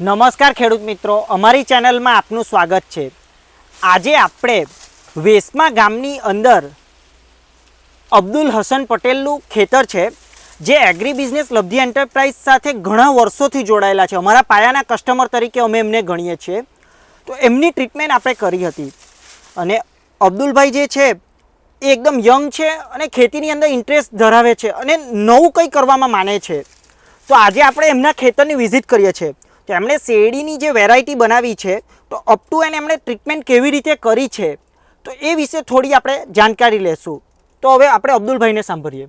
નમસ્કાર ખેડૂત મિત્રો, અમારી ચેનલમાં આપનું સ્વાગત છે. આજે આપણે વેસમા ગામની અંદર અબ્દુલ હસન પટેલનું ખેતર છે, જે એગ્રી બિઝનેસ લબ્ધી એન્ટરપ્રાઇઝ સાથે ઘણા વર્ષોથી જોડાયેલા છે. અમારા પાયાના કસ્ટમર તરીકે અમે એમને ગણીએ છીએ. તો એમની ટ્રીટમેન્ટ આપણે કરી હતી. અને અબ્દુલભાઈ જે છે, એ એકદમ યંગ છે અને ખેતીની અંદર ઇન્ટરેસ્ટ ધરાવે છે અને નવું કંઈ કરવામાં માને છે. તો આજે આપણે એમના ખેતરની વિઝિટ કરીએ છીએ. તો એમણે શેરડીની જે વેરાયટી બનાવી છે તો અપ ટુ એન એમણે ટ્રીટમેન્ટ કેવી રીતે કરી છે તો એ વિશે થોડી આપણે જાણકારી લેશું. તો હવે આપણે અબ્દુલભાઈને સાંભળીએ.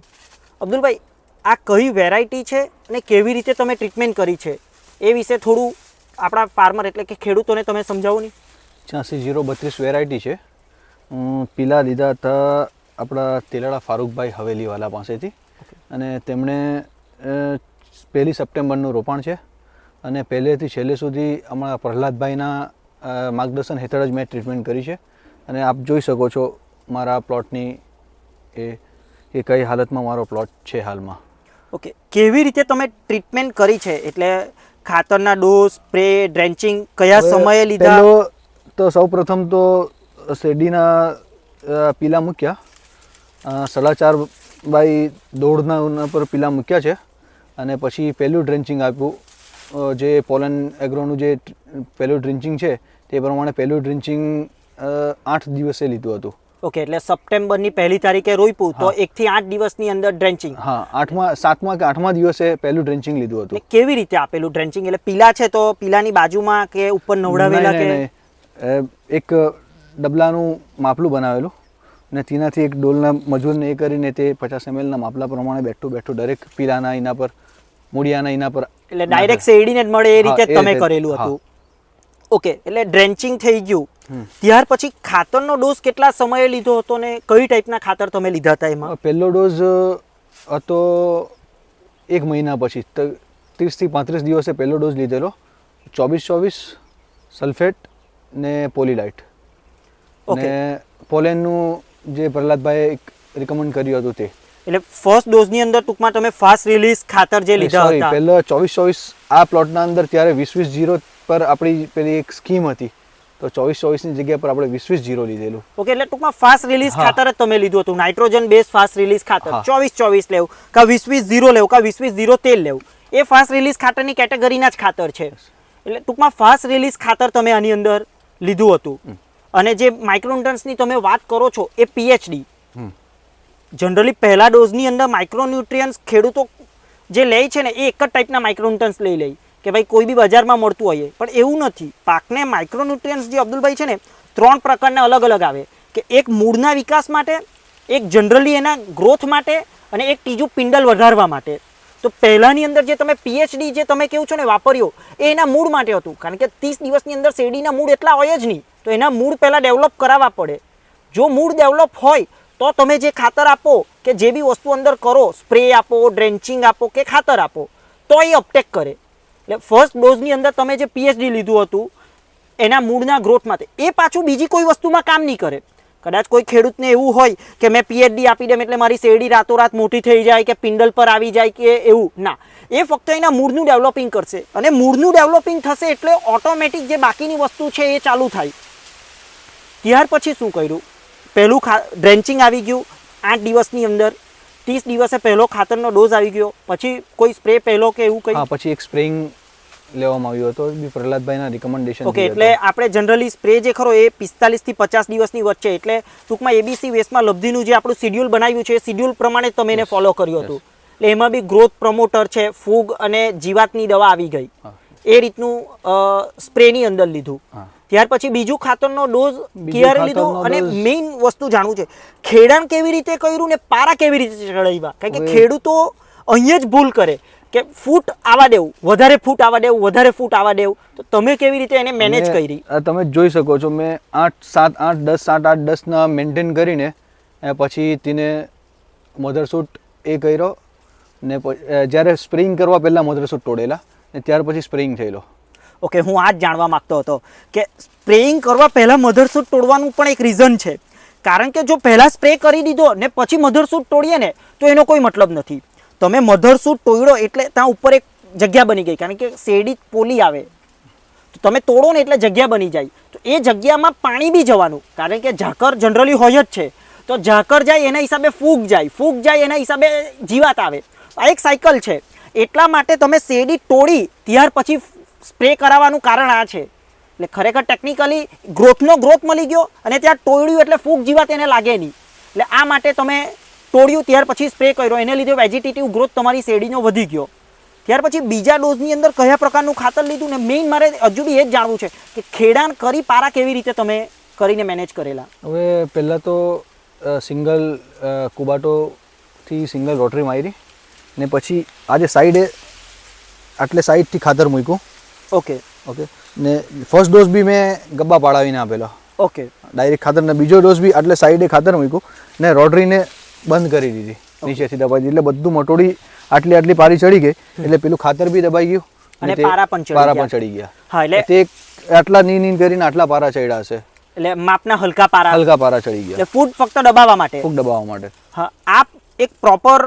અબ્દુલભાઈ આ કઈ વેરાયટી છે અને કેવી રીતે તમે ટ્રીટમેન્ટ કરી છે? એ વિશે થોડું આપણા ફાર્મર એટલે કે ખેડૂતોને તમે સમજાવો ને. છ્યાસી જીરો બત્રીસ વેરાયટી છે. પીલા લીધા હતા આપણા તેલાડા ફારૂકભાઈ હવેલીવાલા પાસેથી. અને તેમણે પહેલી સપ્ટેમ્બરનું રોપાણ છે. અને પહેલેથી છેલ્લે સુધી અમારા પ્રહલાદભાઈના માર્ગદર્શન હેઠળ જ મેં ટ્રીટમેન્ટ કરી છે. અને આપ જોઈ શકો છો મારા પ્લોટની એ એ કઈ હાલતમાં મારો પ્લોટ છે હાલમાં. ઓકે કેવી રીતે તમે ટ્રીટમેન્ટ કરી છે? એટલે ખાતરના ડોઝ સ્પ્રે ડ્રેન્ચિંગ કયા સમયે લીધા? તો સૌ પ્રથમ તો શેરડીના પીલા મૂક્યા. સાડા ચાર બાય દોઢના પર પીલા મૂક્યા છે. અને પછી પહેલું ડ્રેન્ચિંગ આપ્યું. જે પોલન એગ્રોનું જે પહેલું ડ્રિન્ચિંગ છે તે પ્રમાણે પહેલું ડ્રિન્ચિંગ આઠ દિવસે લીધું હતું. ઓકે એટલે સપ્ટેમ્બરની પહેલી તારીખે રોઈપું તો. એકથી આઠ દિવસની અંદર ડ્રેન્ચિંગ હા આઠમા સાતમા કે આઠમા દિવસે પહેલું ડ્રેન્ચિંગ લીધું હતું. કેવી રીતે આપેલું ડ્રેન્ચિંગ એટલે પીલા છે તો પીલાની બાજુમાં કે ઉપર નવડાવેલા કે? એક ડબલાનું માપલું બનાવેલું. ને તેનાથી એક ડોલના મજૂરને એ કરીને તે પચાસ એમએલના માપલા પ્રમાણે બેઠું બેઠું દરેક પીલાના એના પર મૂળિયાના એના પર એટલે ડાયરેક્ટ શેરડીને જ મળે એ રીતે તમે કરેલું હતું. ઓકે એટલે ડ્રેન્ચિંગ થઈ ગયું. ત્યાર પછી ખાતરનો ડોઝ કેટલા સમયે લીધો હતો ને કઈ ટાઈપના ખાતર તમે લીધા હતા એમાં? પહેલો ડોઝ હતો એક મહિના પછી ત્રીસથી પાંત્રીસ દિવસે પહેલો ડોઝ લીધેલો. ચોવીસ ચોવીસ સલ્ફેટ ને પોલીલાઇટ ઓકે. ને પોલેનનું જે પ્રહલાદભાઈએ રિકમેન્ડ કર્યું હતું તે. એટલે ફર્સ્ટ ડોઝની અંદર ટૂંકમાં તમે ફાસ્ટ રિલીઝ ખાતર જે લીધા હતા. પહેલો ચોવીસ ચોવીસ આ પ્લોટના અંદર ત્યારે વીસ વીસ જીરો પર આપણી પેલી એક સ્કીમ હતી. તો ચોવીસ ચોવીસની જગ્યા પર આપણે વીસ વીસ જીરો લીધેલું. ઓકે એટલે ટૂંકમાં ફાસ્ટ રિલીઝ ખાતર જ તમે લીધું હતું. નાઇટ્રોજન બેઝ ફાસ્ટ રિલીઝ ખાતર. ચોવીસ ચોવીસ લેવું. કા વીસ વીસ ઝીરો લેવું કા વીસ વીસ ઝીરો તેલ લેવું. એ ફાસ્ટ રિલીઝ ખાતરની કેટેગરીના જ ખાતર છે. એટલે ટૂંકમાં ફાસ્ટ રિલીઝ ખાતર તમે આની અંદર લીધું હતું. અને જે માઇક્રોન્ટન્સની તમે વાત કરો છો એ પીએચડી. જનરલી પહેલા ડોઝની અંદર માઇક્રોન્યુટ્રિયન્સ ખેડૂતો જે લે છે ને, એ એક જ ટાઈપના માઇક્રોન્યુટ્રન્સ લઈ લે. કે ભાઈ કોઈ બી બજારમાં મળતું હોય પણ એવું નથી. પાકને માઇક્રોન્યુટ્રિયન્સ જે અબ્દુલભાઈ છે ને, ત્રણ પ્રકારના અલગ અલગ આવે. કે એક મૂળના વિકાસ માટે, એક જનરલી એના ગ્રોથ માટે, અને એક ત્રીજું પિંડલ વધારવા માટે. તો પહેલાંની અંદર જે તમે પીએચડી જે તમે કેવું છો ને, વાપર્યો, એ એના મૂળ માટે હતું. કારણ કે ત્રીસ દિવસની અંદર શેરડીના મૂળ એટલા હોય જ નહીં. તો એના મૂળ પહેલાં ડેવલપ કરાવવા પડે. જો મૂળ ડેવલપ હોય તો તમે જે ખાતર આપો કે જે બી વસ્તુ અંદર કરો સ્પ્રે આપો ડ્રેન્ચિંગ આપો કે ખાતર આપો, તો એ અપટેક કરે. એટલે ફર્સ્ટ ડોઝની અંદર તમે જે પીએચડી લીધું હતું, એના મૂળના ગ્રોથ માટે, એ પાછું બીજી કોઈ વસ્તુમાં કામ નહીં કરે. કદાચ કોઈ ખેડૂતને એવું હોય કે મેં પીએચડી આપી દેમ એટલે મારી શેરડી રાતોરાત મોટી થઈ જાય કે પિંડલ પર આવી જાય કે એવું, ના. એ ફક્ત એના મૂળનું ડેવલપિંગ કરશે. અને મૂળનું ડેવલપિંગ થશે એટલે ઓટોમેટિક જે બાકીની વસ્તુ છે એ ચાલુ થાય. ત્યાર પછી શું કર્યું? પહેલું ખા ડ્રેન્ચિંગ આવી ગયું આઠ દિવસની અંદર. ત્રીસ દિવસે પહેલો ખાતરનો ડોઝ આવી ગયો. પછી કોઈ સ્પ્રે પહેલો કે એવું કંઈ? પછી એક સ્પ્રેઇંગ લેવામાં આવ્યો હતો. બી પ્રહલાદભાઈના રિકમેન્ડેશન ઓકે એટલે આપણે જનરલી સ્પ્રે જે ખરો એ પિસ્તાલીસથી પચાસ દિવસની વચ્ચે. એટલે ટૂંકમાં એબીસી વેસ્ટમાં લબ્ધીનું જે આપણું શિડ્યુલ બનાવ્યું છે એ શિડ્યુલ પ્રમાણે તમે એને ફોલો કર્યું હતું. એટલે એમાં બી ગ્રોથ પ્રમોટર છે ફૂગ અને જીવાતની દવા આવી ગઈ. એ રીતનું સ્પ્રેની અંદર લીધું. ત્યાર પછી બીજું ખાતરનો ડોઝ ક્યારે લીધો અને મેઇન વસ્તુ જાણવું છે. ખેડાણ કેવી રીતે કર્યું ને પારા કેવી રીતે ચડાવ્યા? કારણ કે ખેડૂતો અહીંયા જ ભૂલ કરે કે ફૂટ આવા દેવું વધારે ફૂટ આવા દેવું વધારે ફૂટ આવા દેવું. તો તમે કેવી રીતે એને મેનેજ કરી? તમે જોઈ શકો છો મેં આઠ સાત આઠ દસ સાત આઠ દસના મેન્ટેન કરીને પછી તેને મધરસૂટ એ કર્યો. ને જ્યારે સ્પ્રિંગ કરવા પહેલાં મધરસૂટ તોડેલા ને ત્યાર પછી સ્પ્રિંગ થયેલો. ઓકે, હું આ જ જાણવા માંગતો હતો કે સ્પ્રેઇંગ કરવા પહેલાં મધરસૂટ તોડવાનું પણ એક રીઝન છે. કારણ કે જો પહેલાં સ્પ્રે કરી દીધો ને પછી મધરસૂટ તોડીએ ને, તો એનો કોઈ મતલબ નથી. તમે મધરસૂટ તોડ્યો એટલે ત્યાં ઉપર એક જગ્યા બની ગઈ, કારણ કે શેરડી પોલી આવે. તો તમે તોડો ને એટલે જગ્યા બની જાય. તો એ જગ્યામાં પાણી બી જવાનું, કારણ કે ઝાકર જનરલી હોય જ છે. તો ઝાકર જાય એના હિસાબે ફૂગ જાય ફૂગ જાય એના હિસાબે જીવાત આવે. આ એક સાયકલ છે. એટલા માટે તમે શેરડી તોડી, ત્યાર પછી સ્પ્રે કરાવવાનું કારણ આ છે. એટલે ખરેખર ટેકનિકલી ગ્રોથનો ગ્રોથ મળી ગયો અને ત્યાં ટોળ્યું એટલે ફૂગ જીવાત એને લાગે નહીં. એટલે આ માટે તમે તોડ્યું ત્યાર પછી સ્પ્રે કર્યો. એને લીધે વેજીટેટિવ ગ્રોથ તમારી શેરડીનો વધી ગયો. ત્યાર પછી બીજા ડોઝની અંદર કયા પ્રકારનું ખાતર લીધું ને મેઇન મારે હજુ બી એ જ જાણવું છે કે ખેડાણ કરી પારા કેવી રીતે તમે કરીને મેનેજ કરેલા? હવે પહેલાં તો સિંગલ કુબાટોથી સિંગલ રોટરી મારી ને પછી આજે સાઈડે આટલે સાઈડથી ખાતર મૂક્યું. ઓકે ઓકે ને ફર્સ્ટ ડોઝ બી મેં ગબ્બા પાડાવીને આપેલો. ઓકે ડાયરેક્ટ ખાતર ને બીજો ડોઝ બી આટલે સાઈડે ખાતર મૂક્યું. ને રોટરીને બંધ કરી દીધી. નીચેથી દબાઈ દીધી. એટલે બધું મટોડી આટલી આટલી પારી ચડી ગઈ. એટલે પેલું ખાતર બી દબાઈ ગયું. અને પારા પણ ચડી પારા. પણ ચડી ગયા. હા એટલે તે આટલા નીન નીન કરીને આટલા પારા ચડ્યા હશે એટલે માપના હલકા પારા. હલકા પારા ચડી ગયા. એટલે ફૂડ ફક્ત દબાવવા માટે. ફૂડ દબાવવા માટે. હા આપ એક પ્રોપર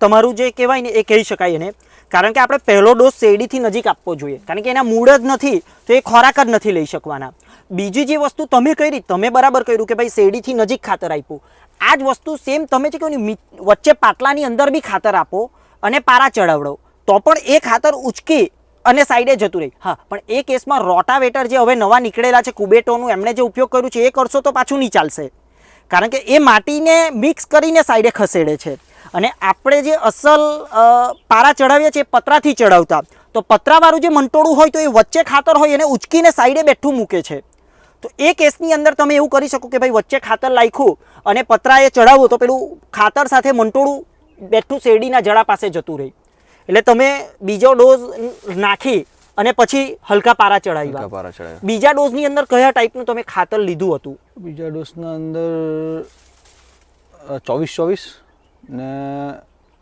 તમારું જે કહેવાય ને એ કહી શકાય એને. કારણ કે આપણે પહેલો ડોઝ શેરડીથી નજીક આપવો જોઈએ. કારણ કે એના મૂળ જ નથી, તો એ ખોરાક જ નથી લઈ શકવાના. બીજી જે વસ્તુ તમે કરી, તમે બરાબર કર્યું કે ભાઈ શેરડીથી નજીક ખાતર આપ્યું. આ જ વસ્તુ સેમ તમે જે કે વચ્ચે પાટલાની અંદર બી ખાતર આપો અને પારા ચડાવડો. તો પણ એ ખાતર ઉચકી અને સાઈડે જતું રહી. હા, પણ એ કેસમાં રોટાવેટર જે હવે નવા નીકળેલા છે, કુબેટોનું, એમણે જે ઉપયોગ કર્યું છે, એ કરશો તો પાછું નહીં ચાલશે. કારણ કે એ માટીને મિક્સ કરીને સાઈડે ખસેડે છે. અને આપણે જે અસલ પારા ચડાવીએ છીએ એ પતરાથી ચડાવતા તો પતરાવાળું જે મંટોળું હોય તો એ વચ્ચે ખાતર હોય એને ઉચકીને સાઈડે બેઠું મૂકે છે. તો એ કેસની અંદર તમે એવું કરી શકો કે ભાઈ વચ્ચે ખાતર નાખ્યું અને પતરાએ ચડાવો તો પેલું ખાતર સાથે મંટોળું બેઠું શેરડીના જળા પાસે જતું રહે. એટલે તમે બીજો ડોઝ નાખી અને પછી હલકા પારા ચડાવી ચડાવ્યા પારા ચડાવ્યા બીજા ડોઝની અંદર કયા ટાઈપનું તમે ખાતર લીધું હતું? બીજા ડોઝના અંદર ચોવીસ ચોવીસ. ને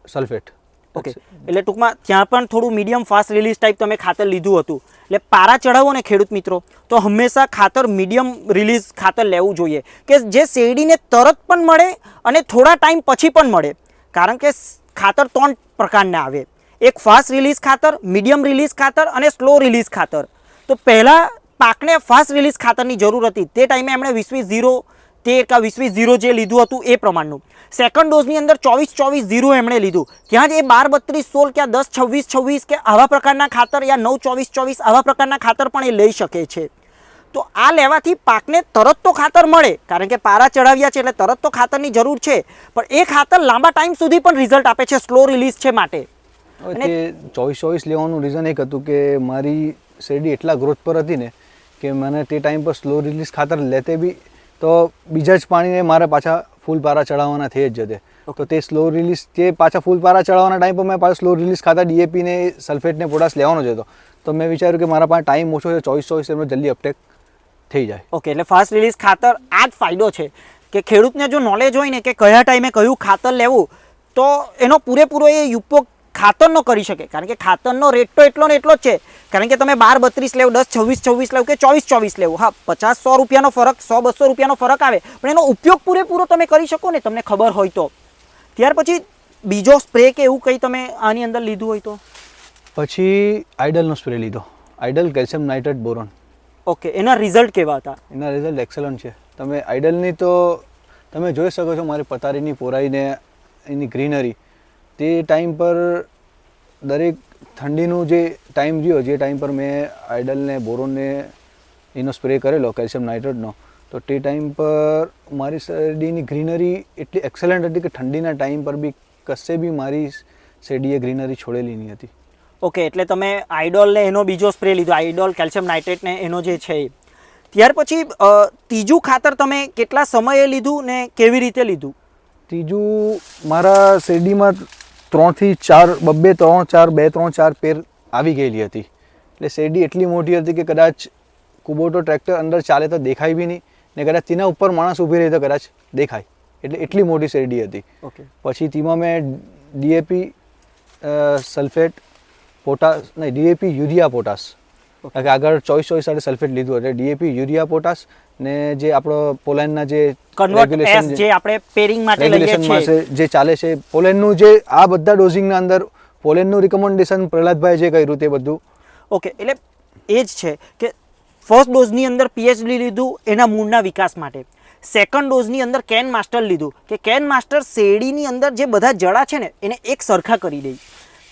સલ્ફેટ. ઓકે. એટલે ટૂંકમાં ત્યાં પણ થોડું મીડિયમ ફાસ્ટ રિલીઝ ટાઈપ તમે ખાતર લીધું હતું. એટલે પારા ચડાવો ને ખેડૂત મિત્રો, તો હંમેશા ખાતર મીડિયમ રિલીઝ ખાતર લેવું જોઈએ. કે જે શેરડીને તરત પણ મળે અને થોડા ટાઈમ પછી પણ મળે. કારણ કે ખાતર ત્રણ પ્રકારના આવે. એક ફાસ્ટ રિલીઝ ખાતર મીડિયમ રિલીઝ ખાતર અને સ્લો રિલીઝ ખાતર. તો પહેલાં પાકને ફાસ્ટ રિલીઝ ખાતરની જરૂર હતી. તે ટાઈમે એમણે વીસ વીસ ઝીરો તેર એક વીસ વીસ ઝીરો જે લીધું હતું એ પ્રમાણનું. સેકન્ડ ડોઝની અંદર ચોવીસ ચોવીસ ઝીરો એમણે લીધું. જ એ બાર બત્રીસ સોળ કે દસ છવ્વીસ છવ્વીસ કે આવા પ્રકારના ખાતર યા નવ ચોવીસ ચોવીસ આવા પ્રકારના ખાતર પણ એ લઈ શકે છે. તો આ લેવાથી પાકને તરત તો ખાતર મળે કારણ કે પારા ચડાવ્યા છે એટલે તરત તો ખાતરની જરૂર છે. પણ એ ખાતર લાંબા ટાઈમ સુધી પણ રિઝલ્ટ આપે છે સ્લો રિલીઝ છે માટે. અને ચોવીસ ચોવીસ લેવાનું રીઝન એક હતું કે મારી શેરડી એટલા ગ્રોથ પર હતી ને કે મને તે ટાઈમ પર સ્લો રિલીઝ ખાતર લેતે બી તો બીજા જ પાણીને મારે પાછા ફૂલ પારા ચડાવવાના થઈ જ જતે. તો તે સ્લો રિલીઝ તે પાછા ફૂલ પારા ચડાવવાના ટાઈમ પર મેં પાછા સ્લો રિલીઝ ખાતા ડીએપી ને સલ્ફેટ ને પોટાશ લેવાનો જ હતો. તો મેં વિચાર્યું કે મારા પાસે ટાઈમ ઓછો છે, ચોવીસ ચોવીસ એમનો જલ્દી અપટેક થઈ જાય. ઓકે એટલે ફાસ્ટ રિલીઝ ખાતર આ જ ફાયદો છે કે ખેડૂતને જો નોલેજ હોય ને કે કયા ટાઈમે કયું ખાતર લેવું, તો એનો પૂરેપૂરો એ ઉપયોગ ખાતરનો કરી શકે. કારણ કે ખાતરનો રેટ તો એટલો ને એટલો જ છે. કારણ કે તમે બાર બત્રીસ લેવ દસ છવ્વીસ છવ્વીસ લેવ કે ચોવીસ ચોવીસ લેવું. હા પચાસ સો રૂપિયાનો ફરક સો બસો રૂપિયાનો ફરક આવે પણ એનો ઉપયોગ પૂરેપૂરો તમે કરી શકો ને તમને ખબર હોય તો. ત્યાર પછી બીજો સ્પ્રે કે એવું કંઈ તમે આની અંદર લીધું હોય તો? પછી આઇડલનો સ્પ્રે લીધો. આઇડલ કેલ્શિયમ નાઇટ્રેટ બોરોન. ઓકે એના રિઝલ્ટ કેવા હતા? એના રિઝલ્ટ એક્સલન્ટ છે. તમે આઇડલની તો તમે જોઈ શકો છો મારી પથારીની પોરાઈને એની ગ્રીનરી તે ટાઈમ પર દરેક ઠંડીનું જે ટાઈમ રહ્યો જે ટાઈમ પર મેં આઇડલને બોરોનને એનો સ્પ્રે કરેલો કેલ્શિયમ નાઇટ્રેટનો તો તે ટાઈમ પર મારી શેરડીની ગ્રીનરી એટલી એક્સલન્ટ હતી કે ઠંડીના ટાઈમ પર બી કશે બી મારી શેરડીએ ગ્રીનરી છોડેલી નહીં હતી ઓકે એટલે તમે આઇડોલને એનો બીજો સ્પ્રે લીધો આઈડોલ કેલ્શિયમ નાઇટ્રેટને એનો જે છે. ત્યાર પછી ત્રીજું ખાતર તમે કેટલા સમયે લીધું ને કેવી રીતે લીધું ત્રીજું મારા શેરડીમાં ત્રણથી ચાર બબ્બે ત્રણ ચાર બે ત્રણ ચાર પેર આવી ગયેલી હતી. એટલે શેરડી એટલી મોટી હતી કે કદાચ કુબોટો ટ્રેક્ટર અંદર ચાલે તો દેખાય બી નહીં ને કદાચ તેના ઉપર માણસ ઊભી રહી તો કદાચ દેખાય. એટલે એટલી મોટી શેરડી હતી. ઓકે. પછી તેમાં મેં ડીએપી સલ્ફેટ પોટાશ નહીં ડીએપી યુરિયા પોટાશ આગળ ચોઈસ ચોઈસ સાથે સલ્ફેટ લીધું એટલે ડીએપી યુરિયા પોટાશ ને જે આપણો પોલેન્ડના જે કન્વર્ટ જે આપણે પેરિંગ માટે લઈએ છીએ. જે ચાલે છે પોલેનનું જે આ બધા ડોઝિંગના અંદર પોલેનનું રિકમેન્ડેશન પ્રહલાદભાઈ જે કર્યું તે બધું. ઓકે એટલે એ જ છે કે ફર્સ્ટ ડોઝની અંદર પીએચડી લીધું એના મૂળના વિકાસ માટે. સેકન્ડ ડોઝની અંદર કેન માસ્ટર લીધું કે કેન માસ્ટર શેરડીની અંદર જે બધા જડા છે ને એને એક સરખા કરી દે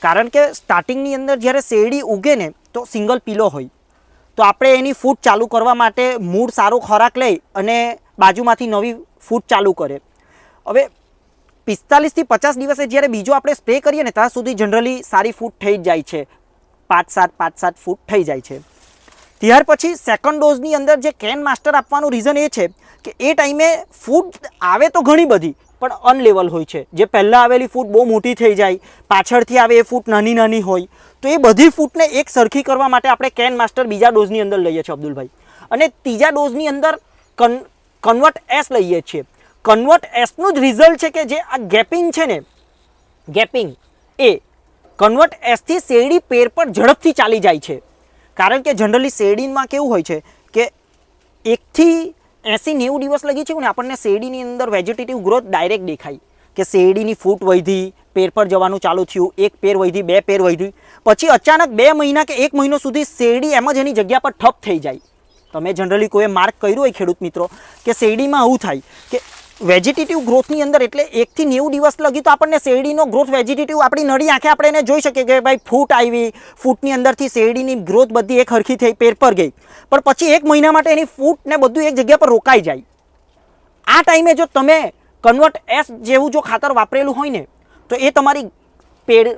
કારણ કે સ્ટાર્ટિંગની અંદર જ્યારે શેરડી ઉગે ને તો સિંગલ પીલો હોય. તો આપણે એની ફૂટ ચાલુ કરવા માટે મૂળ સારો ખોરાક લઈ અને બાજુમાંથી નવી ફૂટ ચાલુ કરે. હવે પિસ્તાલીસથી પચાસ દિવસે જ્યારે બીજો આપણે સ્પ્રે કરીએ ને, ત્યાં સુધી જનરલી સારી ફૂટ થઈ જ જાય છે. પાંચ સાત પાંચ સાત ફૂટ થઈ જાય છે. ત્યાર પછી સેકન્ડ ડોઝની અંદર જે કેન માસ્ટર આપવાનું રીઝન એ છે કે એ ટાઈમે ફૂડ આવે તો ઘણી બધી, પણ અનલેવલ હોય છે. જે પહેલાં આવેલી ફૂટ બહુ મોટી થઈ જાય, પાછળથી આવે એ ફૂટ નાની નાની હોય તો એ બધી ફૂટને એક સરખી કરવા માટે આપણે કેન માસ્ટર બીજા ડોઝની અંદર લઈએ છીએ અબ્દુલભાઈ. અને ત્રીજા ડોઝની અંદર કન કન્વર્ટ એસ લઈએ છીએ. કન્વર્ટ એસનું જ રિઝલ્ટ છે કે જે આ ગેપિંગ છે ને, ગેપિંગ એ કન્વર્ટ એસથી શેરડી પેર પર ઝડપથી ચાલી જાય છે. કારણ કે જનરલી શેરડીમાં કેવું હોય છે કે એકથી એંસી નેવું દિવસ લગી છે ને આપણને શેરડીની અંદર વેજીટેટિવ ગ્રોથ ડાયરેક્ટ દેખાય. કે શેરડીની ફૂટ વધી, પેર પર જવાનું ચાલુ થયું, એક પેર વધી, બે પેર વધી. પછી અચાનક બે મહિના કે એક મહિનો સુધી શેરડી એમ જ એની જગ્યા પર ઠપ થઈ જાય. તમે જનરલી કોઈએ માર્ક કર્યું હોય ખેડૂત મિત્રો, કે શેરડીમાં આવું થાય, કે વેજીટેટિવ ગ્રોથની અંદર એટલે એકથી નેવું દિવસ લગી તો આપણને શેરડીનો ગ્રોથ વેજીટેટિવ આપણી નળી આંખે આપણે એને જોઈ શકીએ કે ભાઈ ફૂટ આવી, ફૂટની અંદરથી શેરડીની ગ્રોથ બધી એક હરખી થઈ, પેર પર ગઈ. પણ પછી એક મહિના માટે એની ફૂટ ને બધું એક જગ્યા પર રોકાઈ જાય. આ ટાઈમે જો તમે કન્વર્ટ એસ જેવું જો ખાતર વાપરેલું હોય ને તો એ તમારી પેડ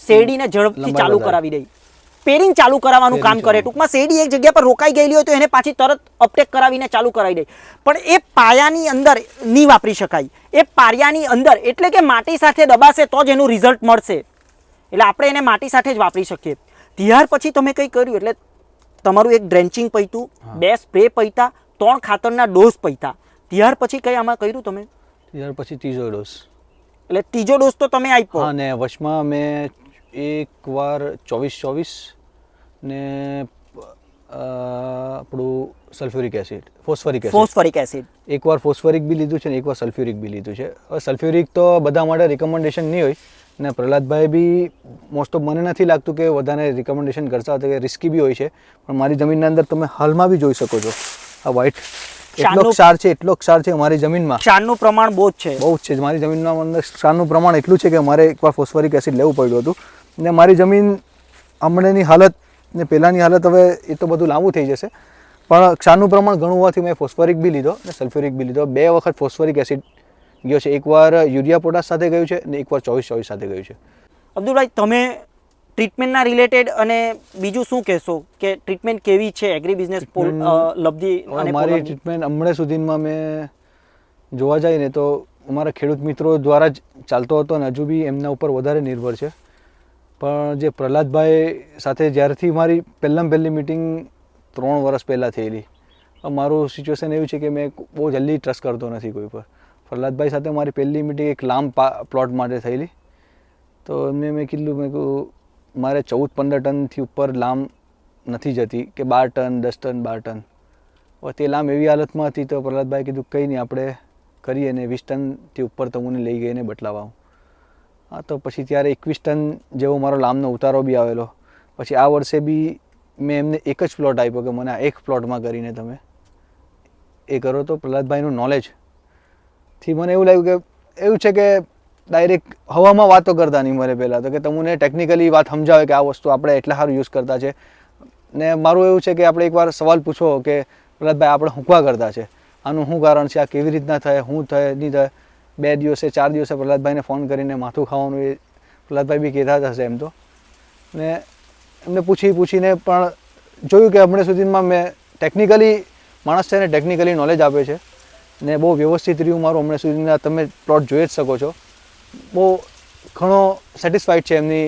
શેરડીને ઝડપથી ચાલુ કરાવી દે. પેરિંગ ચાલુ કરાવવાનું કામ કરે. ટૂંકમાં શેરડી એક જગ્યા પર રોકાઈ ગયેલી હોય તો એને પાછી તરત અપટેક કરાવીને ચાલુ કરાવી દે. પણ એ પાયાની અંદર નહીં વાપરી શકાય. એ પાયાની અંદર એટલે કે માટી સાથે દબાશે તો જ એનું રિઝલ્ટ મળશે. એટલે આપણે એને માટી સાથે જ વાપરી શકીએ. ત્યાર પછી તમે કંઈ કર્યું એટલે તમારું એક ડ્રેન્ચિંગ પૈતું બે સ્પ્રે પૈતા ત્રણ ખાતરના ડોઝ પૈતા. ત્યાર પછી કંઈ આમાં કર્યું તમે? ત્યાર પછી ત્રીજો ડોઝ. એટલે ત્રીજો ડોઝ તો તમે આપ્યો? હા ને વચમાં મેં એકવાર ચોવીસ ચોવીસ ને આપણું sulphuric acid phosphoric acid. Phosphoric acid. એકવાર ફોસ્ફરિક બી લીધું છે ને એકવાર સલ્ફ્યુરિક બી લીધું છે. હવે સલ્ફ્યુરિક તો બધા માટે રિકમેન્ડેશન નહીં હોય ને પ્રહલાદભાઈ બી મોસ્ટ ઓફ મને નથી લાગતું કે વધારે રિકમેન્ડેશન કરતા હતા કે રિસ્કી બી હોય છે. પણ મારી જમીનના અંદર તમે હાલમાં બી જોઈ શકો છો આ વ્હાઇટ એટલો ક્ષાર છે એટલો ક્ષાર છે મારી જમીનમાં. ક્ષારનું પ્રમાણ બહુ જ છે. બહુ જ છે મારી જમીનમાં અંદર ક્ષારનું પ્રમાણ એટલું છે કે મારે એકવાર ફોસ્ફરિક એસિડ લેવું પડ્યું હતું. ને મારી જમીન હમણાંની હાલત ને પહેલાંની હાલત હવે એ તો બધું લાંબુ થઈ જશે. પણ ક્ષારનું પ્રમાણ ઘણું હોવાથી મેં ફોસ્ફરિક બી લીધો ને સલ્ફ્યુરિક બી લીધો. બે વખત ફોસ્ફરિક એસિડ ગયો છે. એકવાર યુરિયા પોટાશ સાથે ગયું છે ને એકવાર ચોવીસ ચોવીસ સાથે ગયું છે. અબ્દુલભાઈ તમે ટ્રીટમેન્ટના રિલેટેડ અને બીજું શું કહેશો કે ટ્રીટમેન્ટ કેવી છે એગ્રી બિઝનેસ લબ્ધિ અને મારી ટ્રીટમેન્ટ હમણાં સુધીમાં મેં જોવા જઈએ ને તો અમારા ખેડૂત મિત્રો દ્વારા જ ચાલતો હતો અને હજુ બી એમના ઉપર વધારે નિર્ભર છે. પણ જે પ્રહલાદભાઈ સાથે જ્યારથી મારી પહેલાં પહેલી મિટિંગ ત્રણ વર્ષ પહેલાં થયેલી મારું સિચ્યુએશન એવું છે કે મેં બહુ જલ્દી ટ્રસ્ટ કરતો નથી કોઈ પર. પ્રહલાદભાઈ સાથે મારી પહેલી મિટિંગ એક લાંબ પ્લોટ માટે થયેલી. તો એમને મેં કીધું મેં કહ્યું મારે ચૌદ પંદર ટનથી ઉપર લાંબ નથી જતી કે બાર ટન, દસ ટન, બાર ટન. તે લાંબ એવી હાલતમાં હતી તો પ્રહલાદભાઈ કીધું, કંઈ નહીં, આપણે કરીએ ને વીસ ટનથી ઉપર તમને લઈ ગઈને બટલાવાઉં હા, તો પછી ત્યારે એકવીસ ટન જેવો મારો લાંબનો ઉતારો બી આવેલો. પછી આ વર્ષે બી મેં એમને એક જ પ્લોટ આપ્યો કે મને આ એક પ્લોટમાં કરીને તમે એ કરો. તો પ્રહલાદભાઈનું નોલેજથી મને એવું લાગ્યું કે એવું છે કે ડાયરેક્ટ હવામાં વાતો કરતા નહીં મરે પહેલાં. તો કે તમને ટેકનિકલી વાત સમજાવે કે આ વસ્તુ આપણે એટલા સારું યુઝ કરતા છે. ને મારું એવું છે કે આપણે એકવાર સવાલ પૂછો કે, પ્રહલાદભાઈ, આપણે હુંકવા કરતા છે? આનું શું કારણ છે? આ કેવી રીતના થાય? શું થાય? નહીં થાય? બે દિવસે, ચાર દિવસે પ્રહલાદભાઈને ફોન કરીને માથું ખાવાનું એ પ્રહલાદભાઈ બી કહેતા જ હશે એમ તો. ને એમને પૂછી પૂછીને પણ જોયું કે હમણાં સુધીમાં મેં ટેકનિકલી માણસ છે ને ટેકનિકલી નોલેજ આપે છે. ને બહુ વ્યવસ્થિત રહ્યું મારું હમણાં સુધીના. તમે પ્લોટ જોઈ જ શકો છો. બહુ ઘણો સેટિસ્ફાઈડ છે એમની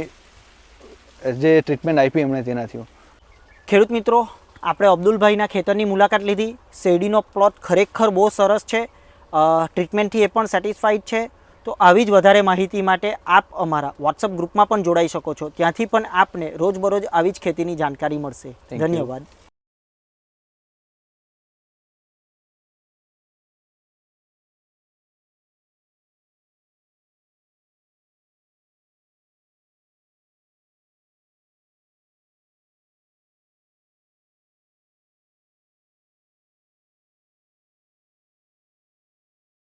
જે ટ્રીટમેન્ટ આપી એમણે તેનાથી. ખેડૂત મિત્રો આપણે અબ્દુલભાઈના ખેતરની મુલાકાત લીધી. શેરડીનો પ્લોટ ખરેખર બહુ સરસ છે. ટ્રીટમેન્ટથી એ પણ સેટિસ્ફાઈડ છે. તો આવી જ વધારે માહિતી માટે આપ અમારા વોટ્સઅપ ગ્રુપમાં પણ જોડાઈ શકો છો. ત્યાંથી પણ આપને રોજબરોજ આવી જ ખેતીની જાણકારી મળશે. ધન્યવાદ.